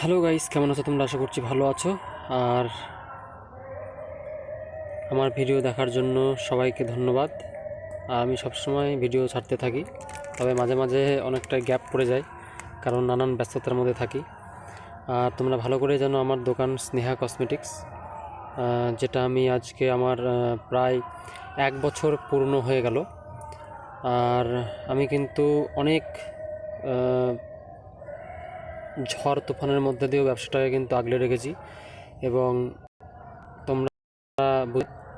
Hello guys কেমন আছো? তোমরা আশা করছি ভালো আছো। আর আমার ভিডিও দেখার জন্য সবাইকে ধন্যবাদ। আমি সবসময় ভিডিও ছাড়তে থাকি, তবে মাঝে মাঝে অনেকটা গ্যাপ পড়ে যায়, কারণ নানান ব্যস্ততার মধ্যে থাকি। আর তোমরা ভালো করে জানো, আমার দোকান স্নেহা কসমেটিক্স যেটা আমি আজকে আমার প্রায় এক বছর পূর্ণ হয়ে গেল। আর আমি কিন্তু অনেক ঝড় তুফানের মধ্যে দিয়েও ব্যবসাটাকে কিন্তু আগলে রেখেছি এবং তোমরা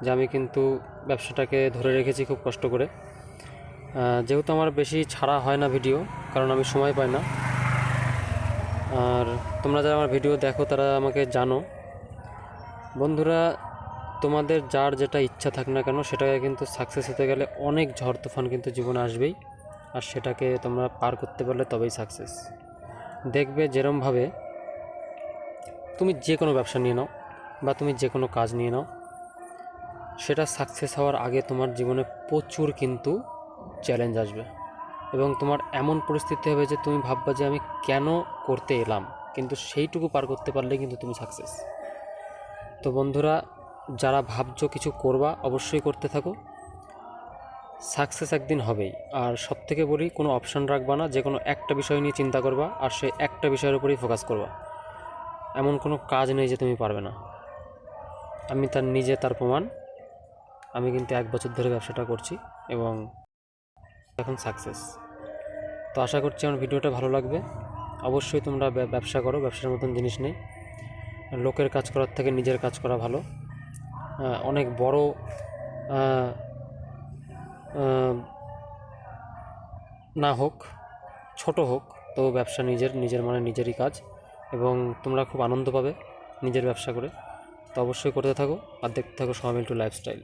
যে আমি কিন্তু ব্যবসাটাকে ধরে রেখেছি খুব কষ্ট করে। যেহেতু আমার বেশি ছাড়া হয় না ভিডিও, কারণ আমি সময় পাই না। আর তোমরা যারা আমার ভিডিও দেখো, তারা আমাকে জানো। বন্ধুরা, তোমাদের যার যেটা ইচ্ছা থাক না কেন, সেটাকে কিন্তু সাকসেস হতে গেলে অনেক ঝড় তুফান কিন্তু জীবনে আসবেই। আর সেটাকে তোমরা পার করতে পারলে তবেই সাকসেস দেখবে যেরমভাবে তুমি যে কোনো ব্যবসা নিয়ে নাও বা তুমি যে কোনো কাজ নিয়ে নাও, সেটা সাকসেস হওয়ার আগে তোমার জীবনে প্রচুর কিন্তু চ্যালেঞ্জ আসবে। এবং তোমার এমন পরিস্থিতি হবে যে তুমি ভাববা যে আমি কেন করতে এলাম, কিন্তু সেইটুকু পার করতে পারলে কিন্তু তুমি সাকসেস তো বন্ধুরা, যারা ভাবছ কিছু করবা, অবশ্যই করতে থাকো। সাকসেস একদিন হবেই। আর সব থেকে বলি, কোনো অপশান রাখবা না, যে কোনো একটা বিষয় নিয়ে চিন্তা করবা, আর সেই একটা বিষয়ের উপরেই ফোকাস করবা। এমন কোনো কাজ নেই যে তুমি পারবে না। আমি তার নিজে তার প্রমাণ। আমি কিন্তু এক বছর ধরে ব্যবসাটা করছি এবং এখন সাকসেস তো আশা করছি আমার ভিডিওটা ভালো লাগবে। অবশ্যই তোমরা ব্যবসা করো, ব্যবসার মতন জিনিস নেই। লোকের কাজ করার থেকে নিজের কাজ করা ভালো। অনেক বড় না হোক, ছোট হোক তো ব্যবসা নিজের নিজের মানে নিজেরই কাজ এবং তোমরা খুব আনন্দ পাবে নিজের ব্যবসা করে। তো অবশ্যই করতে থাকো আর দেখতে থাকো সমামিল টু লাইফস্টাইল।